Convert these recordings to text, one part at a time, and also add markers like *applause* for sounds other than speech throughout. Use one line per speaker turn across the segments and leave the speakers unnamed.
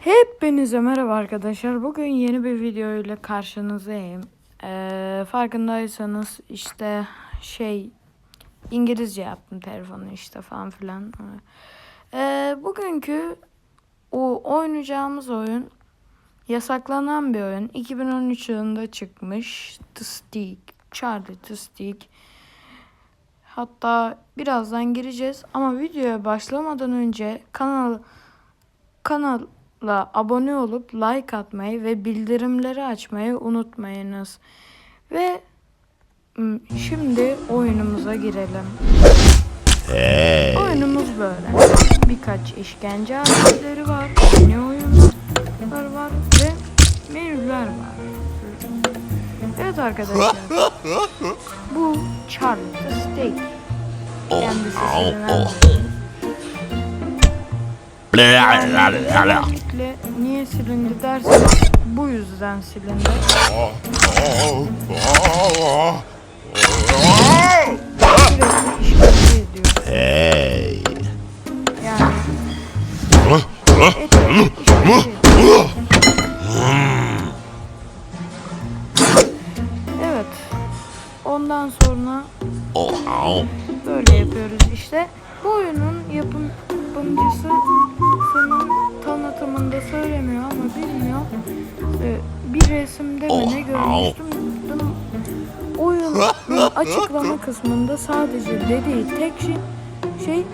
Hepinize merhaba arkadaşlar. Bugün yeni bir video ile karşınızdayım. Ee, farkındaysanız işte şey İngilizce yaptım telefonu işte falan filan. Ee, bugünkü o oynayacağımız oyun yasaklanan bir oyun. 2013 yılında çıkmış. The Stick. Charlie The Stick. Hatta birazdan gireceğiz ama videoya başlamadan önce kanal kanala abone olup like atmayı ve bildirimleri açmayı unutmayınız. Ve şimdi oyunumuza girelim. Oyunumuz böyle. Birkaç işkence aletleri var. Ne oyunlar var ve menüler var. Evet arkadaşlar. Bu Charlie the Steak. Kendisi söylenen Özellikle niye silindi derseniz bu yüzden silindi. Sürekli işkence ediyor.
Hey.
Yani ete işkence ediyor. Evet. Ondan sonra
Oh.
böyle yapıyoruz işte. Bu oyunun yapım, yapımcısı senin tanıtımında söylemiyor ama bilmiyor. Ee, bir resimde mi ne görmüştüm. Oyunun *laughs* açıklama kısmında sadece dediği tek şey, şey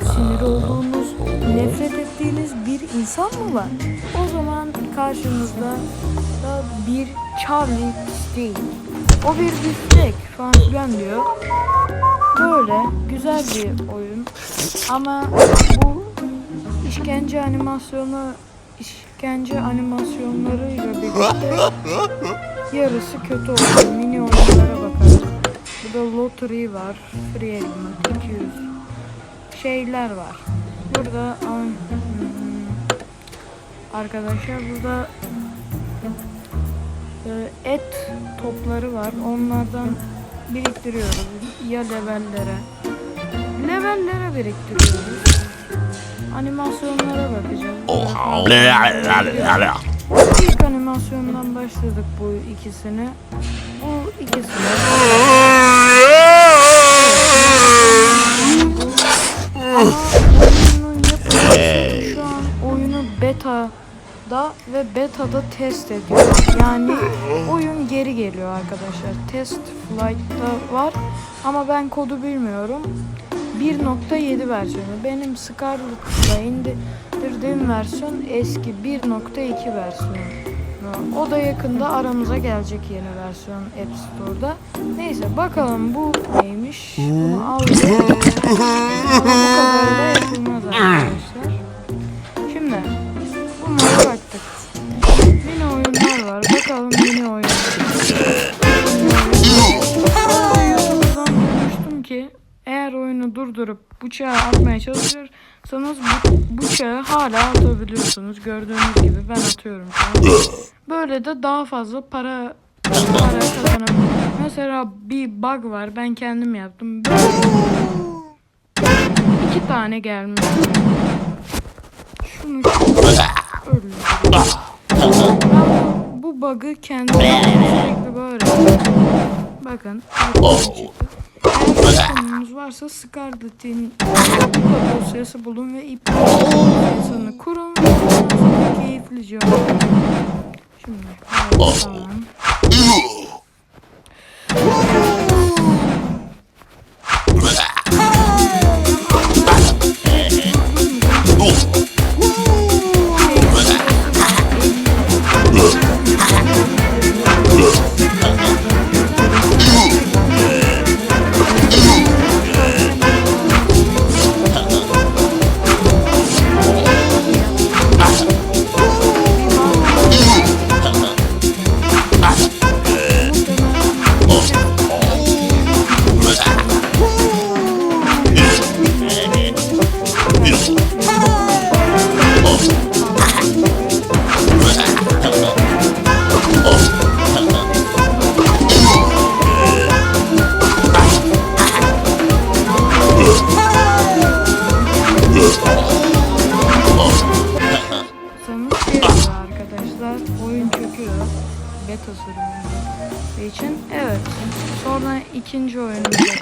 sinir olduğunuz, nefret ettiğiniz bir insan mı var? O zaman karşınızda da bir Charlie değil. O bir biftek falan diyor. Böyle güzel bir oyun. Ama bu işkence animasyonu işkence animasyonlarıyla birlikte yarısı kötü oldu. Mini oyunlara bakalım. Burada lottery var. Free element 200 şeyler var. Burada hmm, arkadaşlar burada e, et topları var. Onlardan biriktiriyoruz. Ya levellere. Levellere biriktiriyoruz. Animasyonlara bakacağız.
Oh.
İlk animasyondan başladık bu ikisini. Bu ikisini. Ama oyunun yapımcısı şu an oyunu beta'da ve beta'da test ediyor. Yani oyun geri geliyor arkadaşlar. Test flight'ta var ama ben kodu bilmiyorum. 1.7 versiyonu. Benim Scarlet'la indirdiğim versiyon eski 1.2 versiyonu. O da yakında aramıza gelecek yeni versiyon App Store'da. Neyse bakalım bu neymiş. Bunu. Ama bu kadar da yapılmaz arkadaşlar. Durdurup bıçağı atmaya çalışırsanız bu bıçağı hala atabiliyorsunuz. Gördüğünüz gibi ben atıyorum şu an. Böyle de daha fazla para para kazanabiliyorsunuz. Mesela bir bug var. Ben kendim yaptım. Böyle iki tane gelmiş. Şunu öldürdüm. Bu, bu bug'ı kendim sürekli böyle. Bakın. Eğer sorununuz varsa Scarlet'in dosyası bulun ve ip dosyasını kurun. Keyiflice. Şimdi tamam.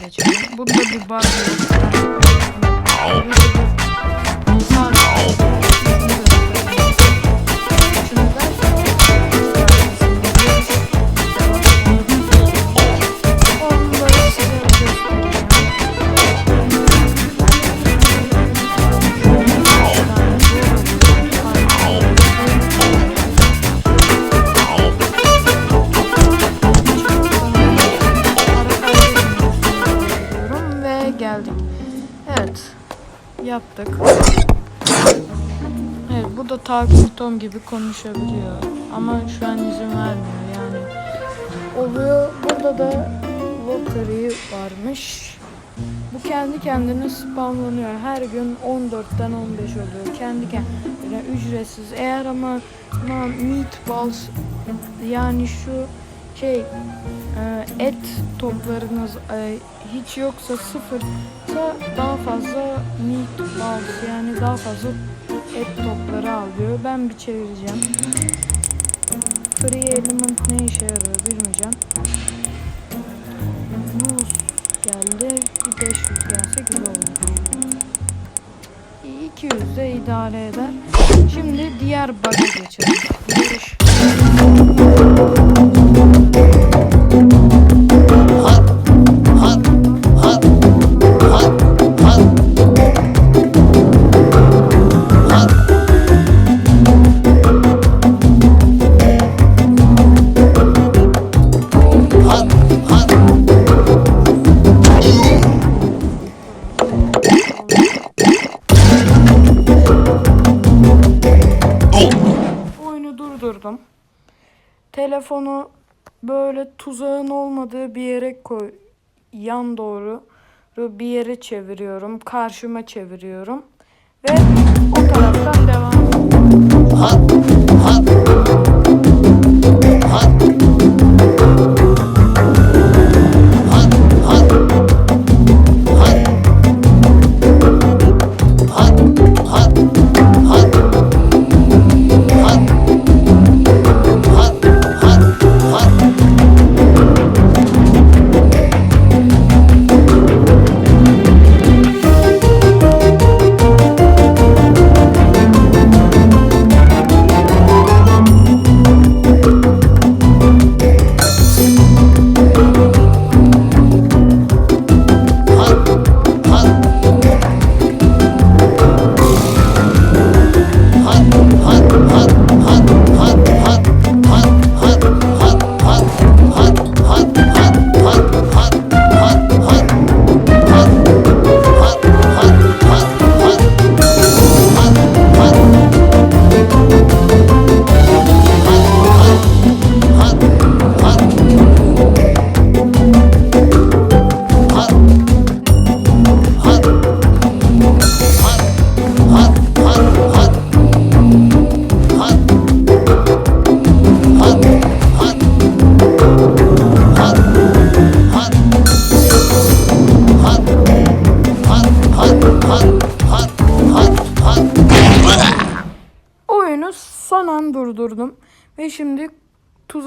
Oyunumuza geçelim. Geldik. Evet. Yaptık. Evet bu da Tom gibi konuşabiliyor. Ama şu an izin vermiyor yani. Oluyor. Burada da lottery varmış. Bu kendi kendine spamlanıyor. Her gün 14'ten 15 oluyor. Kendi kendine ücretsiz. Eğer ama ama meatballs yani şu şey e, et toplarınız e, hiç yoksa sıfırsa daha fazla meatballs yani daha fazla et topları alıyor. Ben bir çevireceğim. Free element ne işe yarıyor bilmeyeceğim. Use geldi. Bir 500 gelse güzel olur. 200 de idare eder. Şimdi diğer bug'a geçelim. Durdurdum. Telefonu böyle tuzağın olmadığı bir yere koy. Yan doğru bir yere çeviriyorum. Karşıma çeviriyorum. Ve o taraftan devam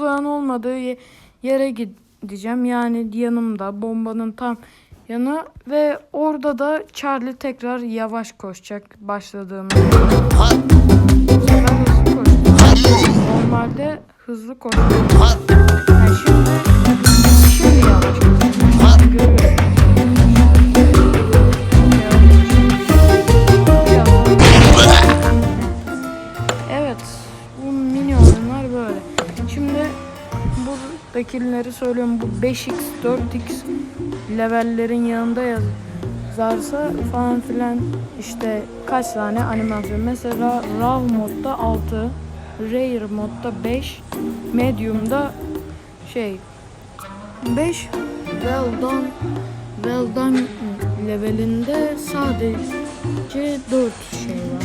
tuzağın olmadığı ye- yere gideceğim. Yani yanımda bombanın tam yanı ve orada da Charlie tekrar yavaş koşacak başladığımız. Normalde hızlı koşuyor. Yani şimdi buradakileri söylüyorum. Bu 5x, 4x levellerin yanında yazarsa falan filan işte kaç tane animasyon. Mesela RAW modda 6, Rare modda 5, Medium'da şey 5 Well Done Well Done levelinde sadece 4 şey var.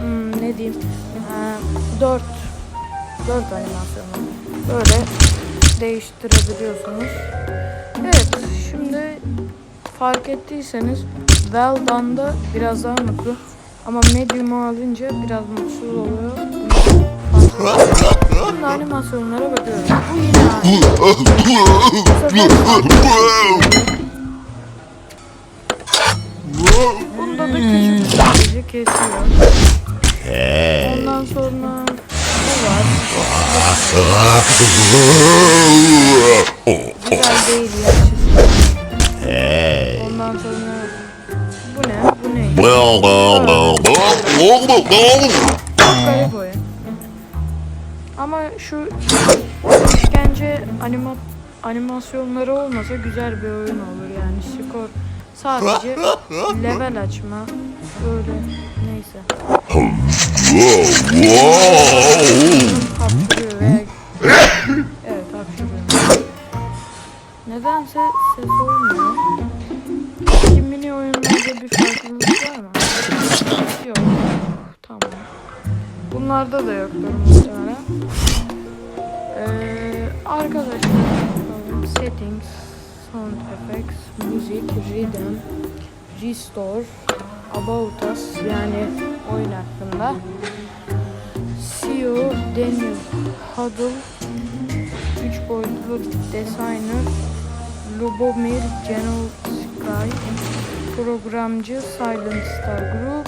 Hmm, ne diyeyim? Ee, 4 4 animasyon var. Böyle değiştirebiliyorsunuz. Evet, şimdi fark ettiyseniz Well Done'da biraz daha mutlu ama Medium'u alınca biraz mutsuz oluyor. Bunlar animasyonlara bakıyoruz. Bu yine Bunda da küçük kesiyor. Ondan sonra. Güzel değil ya çizgi. Ondan sonra bu ne? Bu ne? Garip oyun. Ama şu işkence anima animasyonları olmasa güzel bir oyun olur yani skor sadece level açma böyle neyse Da yoktur muhtemelen. Ee, arkadaşlar settings, sound effects, music, rhythm, restore, about us yani oyun hakkında. CEO Daniel Huddle, 3 boyutlu designer, Lubomir General Sky, programcı Silent Star Group,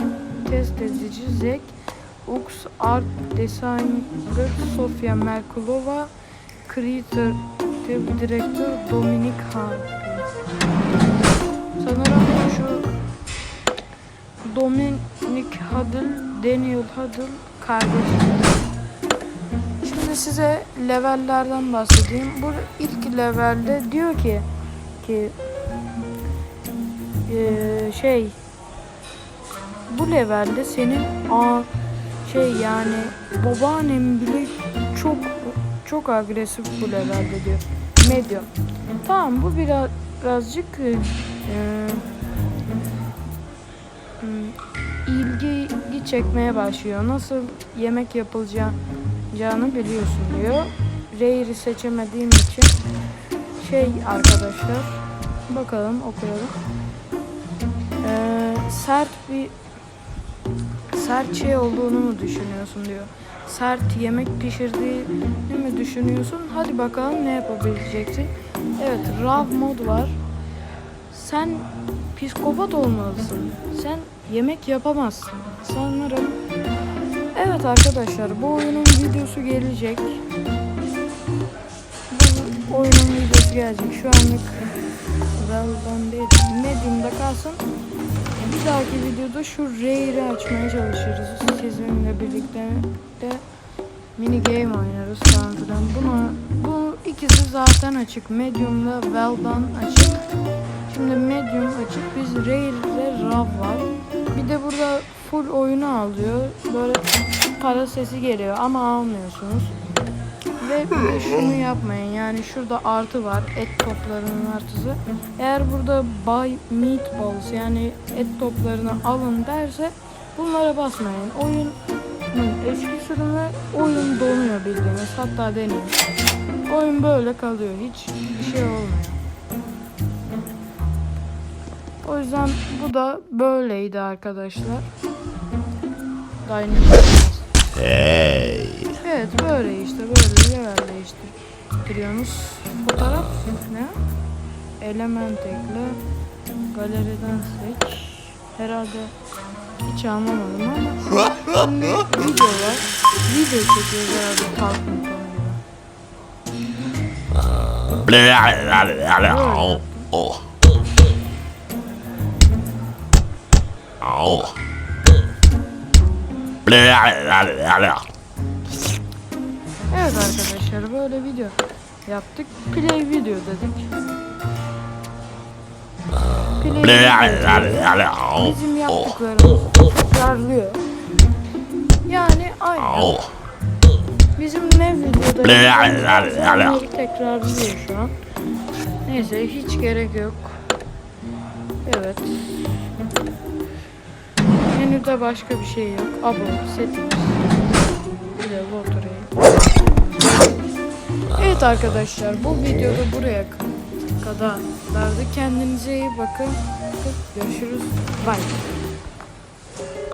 test edici Zek, Ux Art Designer Sofia Merkulova Creative Director Dominik Han Sanırım şu Dominik Huddle, Daniel Huddle kardeşi. Şimdi size levellerden bahsedeyim. Bu ilk levelde diyor ki ki eee, şey bu levelde senin a şey yani babaannem bile çok çok agresif bu levelde diyor. Medium. Tamam bu biraz birazcık e, e, hmm, ilgi çekmeye başlıyor. Nasıl yemek yapılacağını biliyorsun diyor. Ray'i seçemediğim için şey arkadaşlar bakalım okuyalım. Ee, sert bir sert şey olduğunu mu düşünüyorsun diyor. Sert yemek pişirdiğini mi düşünüyorsun? Hadi bakalım ne yapabileceksin. Evet, raw mod var. Sen psikopat olmalısın. Sen yemek yapamazsın. Sanırım. Evet arkadaşlar, bu oyunun videosu gelecek. Bu oyunun videosu gelecek. Şu anlık Real'dan değil, Medium'da kalsın. Bir dahaki videoda şu Rare'i açmaya çalışırız. Sizinle birlikte de mini game oynarız falan filan. Buna, bu ikisi zaten açık. Medium'la Well'dan açık. Şimdi Medium açık. Biz Rare ile Rav var. Bir de burada full oyunu alıyor. Böyle para sesi geliyor ama almıyorsunuz. Ve şunu yapmayın yani şurada artı var et toplarının artısı. Eğer burada buy meatballs yani et toplarını alın derse bunlara basmayın. Oyunun eski sürümü oyun donuyor bildiğiniz hatta deneyin. Oyun böyle kalıyor hiç bir şey olmuyor. O yüzden bu da böyleydi arkadaşlar. Dynamic. Evet böyle işte böyle level değiştiriyorsunuz. Fotoğraf ne? Element ekle. Galeriden seç. Herhalde hiç anlamadım ama. Şimdi video var. Video çekiyoruz herhalde Talkman gibi. Evet arkadaşlar böyle video yaptık. Play video dedik. Play video. *laughs* Bizim yaptıklarımızı tekrarlıyor. Yani aynı. Bizim ne videoda *laughs* tekrarlıyor şu an. Neyse hiç gerek yok. Evet. Menüde başka bir şey yok. About, settings. Arkadaşlar bu videoda buraya kadardı. Kendinize iyi bakın. Görüşürüz. Bye.